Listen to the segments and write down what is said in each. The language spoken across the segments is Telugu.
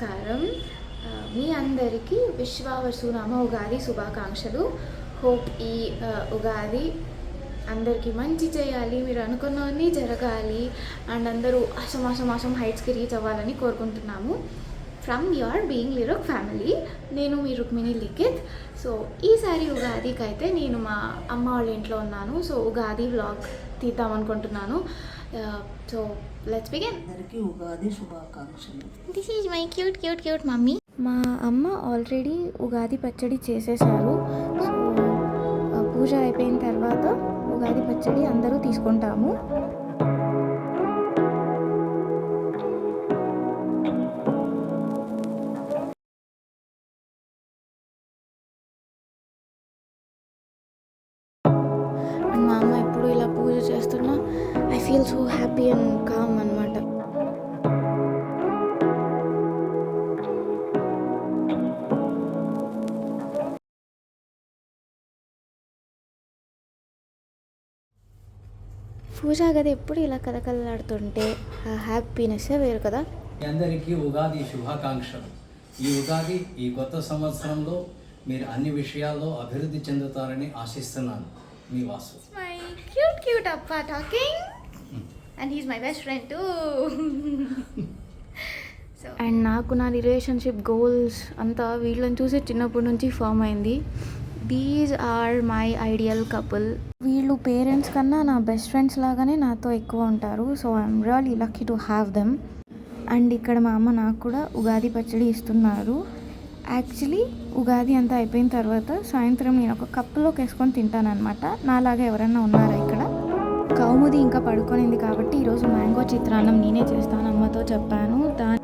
నమస్కారం. మీ అందరికీ విశ్వావసునామ ఉగాది శుభాకాంక్షలు. హోప్ ఈ ఉగాది అందరికీ మంచి చేయాలి మీరు అనుకున్నవన్నీ జరగాలి అండ్ అందరూ అసం అసం అసం హైట్స్కి రీచ్ అవ్వాలని కోరుకుంటున్నాము. ఫ్రమ్ యువర్ బీయింగ్ లిరోక్ ఫ్యామిలీ నేను మీ రుక్మిణి లిఖిత్. సో ఈసారి ఉగాదికి అయితే నేను మా అమ్మ వాళ్ళ ఇంట్లో ఉన్నాను. సో ఉగాది వ్లాగ్ తీద్దాం అనుకుంటున్నాను. సో లెట్స్ బిగిన్ అందరికీ ఉగాది శుభాకాంక్షలు. This is my cute cute cute mummy మా అమ్మ ఆల్రెడీ ఉగాది పచ్చడి చేసేసారు. సో పూజ అయిపోయిన తర్వాత ఉగాది పచ్చడి అందరూ తీసుకుంటాము. Feel so happy and calm అనమాట పూజా గది ఎప్పుడు ఇలా కలకలలాడుతుంటే ఆ హ్యాపీనెస్సే వేరు కదా. మీ అందరికీ ఉగాది శుభాకాంక్షలు. ఈ ఉగాది ఈ కొత్త సంవత్సరంలో మీరు అన్ని విషయాల్లో అభివృద్ధి చెందుతారని ఆశిస్తున్నాను. మీ వాసు. మై క్యూట్ క్యూట్ అప్ప talking and he's my best friend too so and నాకు నా రిలేషన్షిప్ గోల్స్ అంతా వీళ్ళని చూసి చిన్నప్పటి నుంచి ఫామ్ అయింది. These are my ideal couple వీళ్ళు పేరెంట్స్ కన్నా నా బెస్ట్ ఫ్రెండ్స్ లాగానే నాతో ఎక్కువ ఉంటారు. So I'm really lucky to have them and ఇక్కడ మా అమ్మ నాకు కూడా ఉగాది పచ్చడి ఇస్తున్నారు. యాక్చువల్లీ ఉగాది అంతా అయిపోయిన తర్వాత సాయంత్రం నేను ఒక కప్పులోకి వేసుకొని తింటానన్నమాట. నాలాగా ఎవరైనా ఉన్నారా ఇక్కడ? కౌముది ఇంకా పడుకొనింది కాబట్టి ఈరోజు మ్యాంగో చిత్రాన్నం నేనే చేస్తాను అమ్మతో చెప్పాను. దాని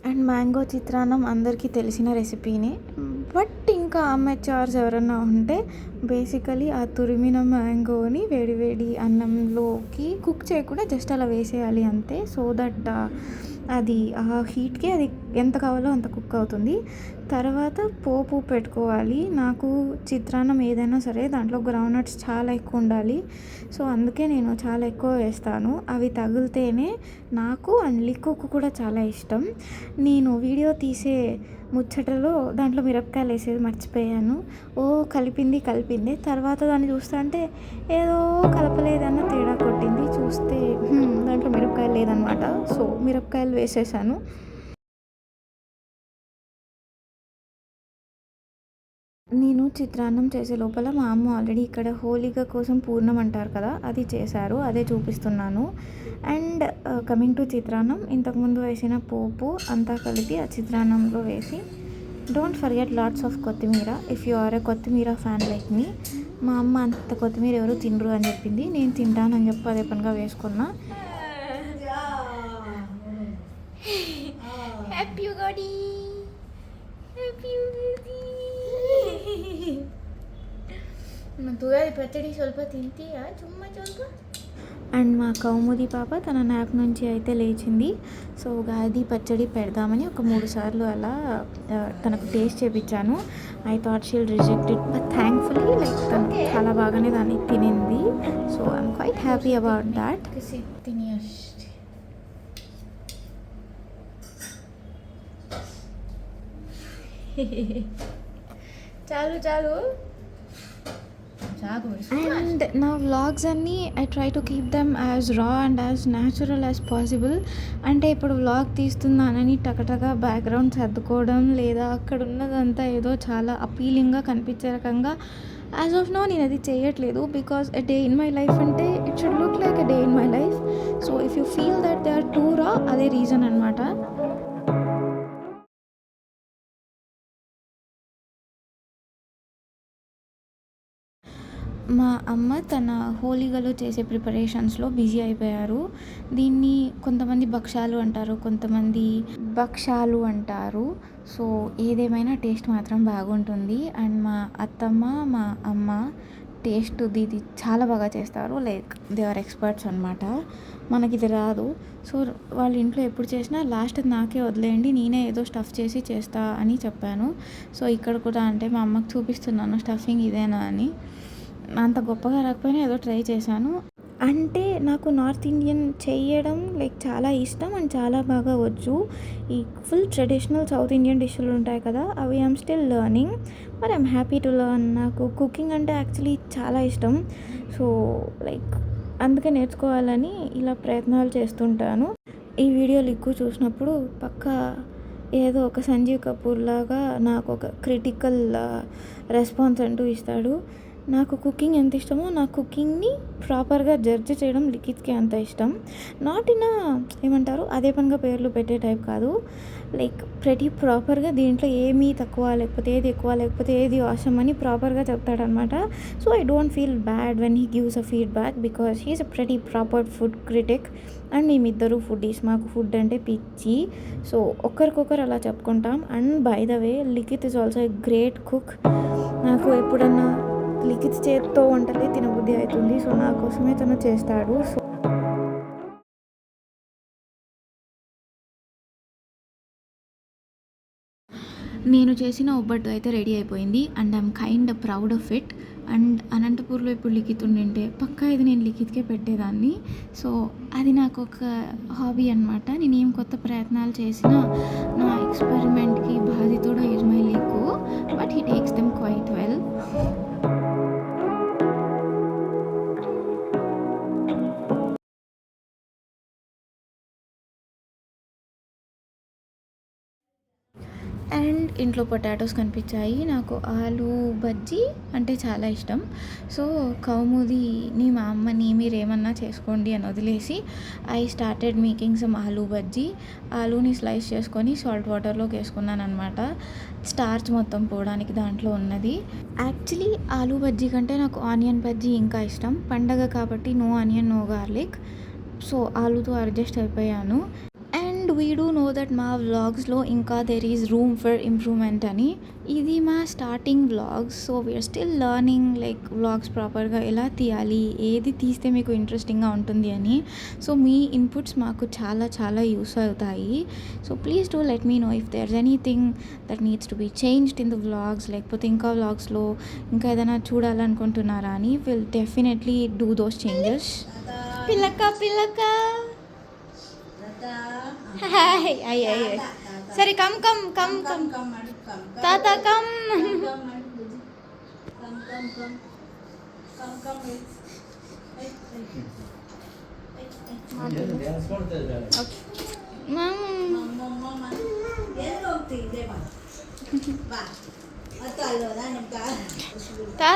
అండ్ మ్యాంగో చిత్రాన్నం అందరికీ తెలిసిన రెసిపీనే. బట్ ఇంకా అమ్మెచార్స్ ఎవరన్నా ఉంటే బేసికలీ ఆ తురిమిన మ్యాంగోని వేడివేడి అన్నంలోకి కుక్ చేయకుండా జస్ట్ అలా వేసేయాలి అంతే. సో దట్ అది ఆ హీట్కి అది ఎంత కావాలో అంత కుక్ అవుతుంది. తర్వాత పోపు పెట్టుకోవాలి. నాకు చిత్రాన్నం ఏదైనా సరే దాంట్లో గ్రౌండ్ నట్స్ చాలా ఎక్కువ ఉండాలి. సో అందుకే నేను చాలా ఎక్కువ వేస్తాను. అవి తగిలితేనే నాకు అండ్ లిక్కుకు కూడా చాలా ఇష్టం. నేను వీడియో తీసే ముచ్చటలో దాంట్లో మిరపకాయలు వేసేది మర్చిపోయాను. ఓ కలిపింది కలిపింది. తర్వాత దాన్ని చూస్తా అంటే ఏదో కలపలేదన్న తేడా కొట్టింది. చూస్తే దాంట్లో మిరపకాయలు లేదనమాట సో మిరపకాయలు వేసేసాను. నేను చిత్రాన్నం చేసే లోపల మా అమ్మ ఆల్రెడీ ఇక్కడ హోలిక కోసం పూర్ణం అంటారు కదా అది చేశారు అదే చూపిస్తున్నాను. అండ్ కమింగ్ టు చిత్రాన్నం ఇంతకుముందు వేసిన పోపు అంతా కలిపి ఆ చిత్రాన్నంలో వేసి డోంట్ ఫర్గెట్ లాట్స్ ఆఫ్ కొత్తిమీర. ఇఫ్ యు ఆర్ ఎ కొత్తిమీర ఫ్యాన్ లైక్ మీ మా అమ్మ అంత కొత్తిమీర ఎవరు తినరు అని చెప్పింది. నేను తింటానని చెప్పి అదే పనిగా వేసుకున్నా హ్యాపీ ఉగాది హ్యాపీ ఉగాది ತುಳದಿ పచ్చడి ಸ್ವಲ್ಪ ತಿಂತೀಯಾ ಚುಮ್ಮ ಸ್ವಲ್ಪ అండ్ మా కౌముది పాప తన నాప్ నుంచి అయితే లేచింది. సో ఉగాది పచ్చడి పెడదామని ఒక మూడు సార్లు అలా తనకు taste చేపించాను. I thought she'll reject but thankfully like తను చాలా బాగానే దాన్ని తినింది. So I'm quite happy about that. చాలు చాలు. అండ్ నా వ్లాగ్స్ అన్నీ I try to keep them as raw and as natural as possible అంటే ఇప్పుడు వ్లాగ్ తీస్తున్నానని టకటగా బ్యాక్గ్రౌండ్ సర్దుకోవడం లేదా అక్కడ ఉన్నదంతా ఏదో చాలా అపీలింగ్గా కనిపించే రకంగా యాజ్ ఆఫ్ నో నేను అది చేయట్లేదు because a day in my life అంటే it should look like a day in my life so if you feel that they are too raw అదే రీజన్ అనమాట మా అమ్మ తన హోలీగలో చేసే ప్రిపరేషన్స్లో బిజీ అయిపోయారు. దీన్ని కొంతమంది భక్షాలు అంటారు కొంతమంది భక్షాలు అంటారు. సో ఏదేమైనా టేస్ట్ మాత్రం బాగుంటుంది. అండ్ మా అత్తమ్మ మా అమ్మ టేస్ట్ ఇది చాలా బాగా చేస్తారు. లైక్ దే ఆర్ ఎక్స్పర్ట్స్ అనమాట మనకి ఇది రాదు. సో వాళ్ళ ఇంట్లో ఎప్పుడు చేసినా లాస్ట్ నాకే వదిలేయండి నేనే ఏదో స్టఫ్ చేసి చేస్తా అని చెప్పాను. సో ఇక్కడ కూడా అంటే మా అమ్మకి చూపిస్తున్నాను స్టఫింగ్ ఇదేనా అని. అంత గొప్పగా రాకపోయినా ఏదో ట్రై చేశాను. అంటే నాకు నార్త్ ఇండియన్ చేయడం లైక్ చాలా ఇష్టం అండ్ చాలా బాగా వచ్చు. ఈ ఫుల్ ట్రెడిషనల్ సౌత్ ఇండియన్ డిష్లు ఉంటాయి కదా అవి ఐమ్ స్టిల్ లర్నింగ్. మరి ఐమ్ హ్యాపీ టు లర్న్. నాకు కుకింగ్ అంటే యాక్చువల్లీ చాలా ఇష్టం. సో లైక్ అందుకే నేర్చుకోవాలని ఇలా ప్రయత్నాలు చేస్తుంటాను. ఈ వీడియోలు ఎక్కువ చూసినప్పుడు పక్కా ఏదో ఒక సంజీవ్ కపూర్ లాగా నాకు ఒక క్రిటికల్ రెస్పాన్స్ అంటూ ఇస్తాడు. నాకు కుకింగ్ ఎంత ఇష్టమో నా కుకింగ్ని ప్రాపర్గా జడ్జ్ చేయడం లిఖిత్కి అంత ఇష్టం. నాట్ ఇన్ ఏమంటారు అదే పనిగా పేర్లు పెట్టే టైప్ కాదు. లైక్ ప్రతి ప్రాపర్గా దీంట్లో ఏమీ తక్కువ లేకపోతే ఏది ఎక్కువ లేకపోతే ఏది అవసరం అని ప్రాపర్గా చెప్తాడనమాట. So I don't feel bad when he gives a feedback because he's a ప్రతి ప్రాపర్ ఫుడ్ క్రిటిక్ అండ్ మేమిద్దరు ఫుడ్డీస్ మాకు ఫుడ్ అంటే పిచ్చి. సో ఒకరికొకరు అలా చెప్పుకుంటాం. And by the way Likhith is also a great cook. నాకు ఎప్పుడన్నా లిఖిత్ చేతితో వంటలే తినబుద్ధి అవుతుంది సో నా కోసమే తను చేస్తాడు. సో నేను చేసిన ఒబ్బట్టు అయితే రెడీ అయిపోయింది. And I'm kind proud of it. And అనంతపూర్లో ఇప్పుడు లిఖిత్ ఉండింటే పక్కా ఇది నేను లిఖిత్కే పెట్టేదాన్ని. సో అది నాకు ఒక హాబీ అనమాట నేను ఏం కొత్త ప్రయత్నాలు చేసినా నా ఎక్స్పెరిమెంట్కి బాధితుడు is my leak but he takes them quite. And ఇంట్లో పొటాటోస్ కనిపించాయి. నాకు ఆలు బజ్జీ అంటే చాలా ఇష్టం. సో కౌముదిని మా అమ్మని మీరేమన్నా చేసుకోండి అని వదిలేసి I started making some aloo bajji. ఆలూని slice చేసుకొని సాల్ట్ వాటర్లోకి వేసుకున్నాను అనమాట స్టార్చ్ మొత్తం పోవడానికి దాంట్లో ఉన్నది. యాక్చువల్లీ ఆలు బజ్జీ కంటే నాకు ఆనియన్ బజ్జీ ఇంకా ఇష్టం. పండగ కాబట్టి no onion no garlic so ఆలుతో adjust అయిపోయాను. And we do know that మా వ్లాగ్స్లో ఇంకా there is room for improvement అని. ఇది మా starting vlogs so we are still learning like vlogs ప్రాపర్గా ఎలా తీయాలి ఏది తీస్తే మీకు ఇంట్రెస్టింగ్గా ఉంటుంది అని. సో మీ ఇన్పుట్స్ మాకు చాలా చాలా యూస్ అవుతాయి. So please do let me know if there's anything that needs to be changed in the vlogs లేకపోతే ఇంకా వ్లాగ్స్లో ఇంకా ఏదైనా చూడాలనుకుంటున్నారా అని. Will definitely do those changes పిల్లక పిల్లక hi ay ay ay sorry come come come tata come come come come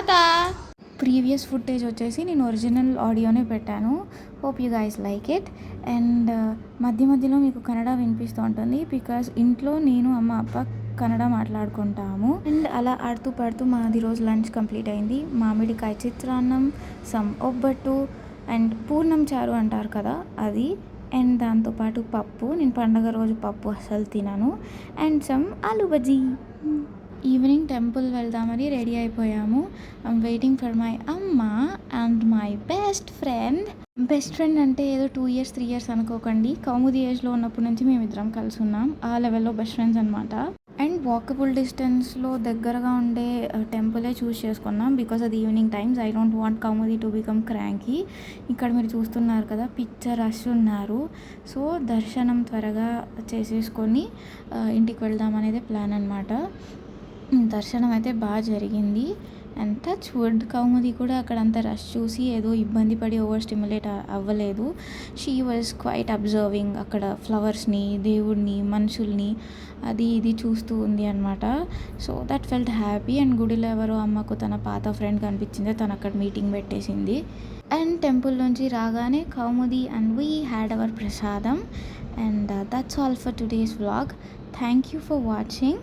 come previous footage వచ్చేసి నేను ఒరిజినల్ ఆడియోనే పెట్టాను. Hope you guys like it and మధ్య మధ్యలో మీకు కన్నడ వినిపిస్తూ ఉంటుంది బికాస్ ఇంట్లో నేను అమ్మ అప్ప కన్నడ మాట్లాడుకుంటాము. అండ్ అలా ఆడుతూ పాడుతూ మాది రోజు లంచ్ కంప్లీట్ అయింది. మామిడికాయ చిత్రాన్నం సమ్ ఒబ్బట్టు అండ్ పూర్ణం చారు అంటారు కదా అది. అండ్ దాంతోపాటు పప్పు నేను పండగ రోజు పప్పు అస్సలు తినను. And some aloo bajji. Evening temple వెళ్దామని రెడీ అయిపోయాము. I'm waiting for my amma and my best friend best friend అంటే ఏదో టూ ఇయర్స్ త్రీ ఇయర్స్ అనుకోకండి. కౌముది ఏజ్లో ఉన్నప్పటి నుంచి మేమిద్దరం కలిసి ఉన్నాం. ఆ లెవెల్లో బెస్ట్ ఫ్రెండ్స్ అనమాట అండ్ వాకబుల్ డిస్టెన్స్లో దగ్గరగా ఉండే uh, టెంపులే చూస్ చేసుకున్నాం. బికాస్ అది evening times I don't want Kaumudi to become cranky ఇక్కడ మీరు చూస్తున్నారు కదా పిక్చర్ రష్ ఉన్నారు. సో దర్శనం త్వరగా చేసేసుకొని uh, ఇంటికి వెళ్దాం అనేది ప్లాన్ అనమాట దర్శనం అయితే బాగా జరిగింది. అండ్ టచ్ వుడ్ కౌముది కూడా అక్కడ అంత రష్ చూసి ఏదో ఇబ్బంది పడి ఓవర్ స్టిమ్యులేట్ అవ్వలేదు. షీ వాజ్ క్వైట్ అబ్జర్వింగ్ అక్కడ ఫ్లవర్స్ని దేవుడిని మనుషుల్ని అది ఇది చూస్తూ ఉంది అనమాట so that felt happy and గుడిలో ఎవరో అమ్మకు తన పాత ఫ్రెండ్ కనిపించింది. తను అక్కడ మీటింగ్ పెట్టేసింది. అండ్ టెంపుల్ నుంచి రాగానే Kaumudi and we had our prasadam and that's all for today's vlog thank you for watching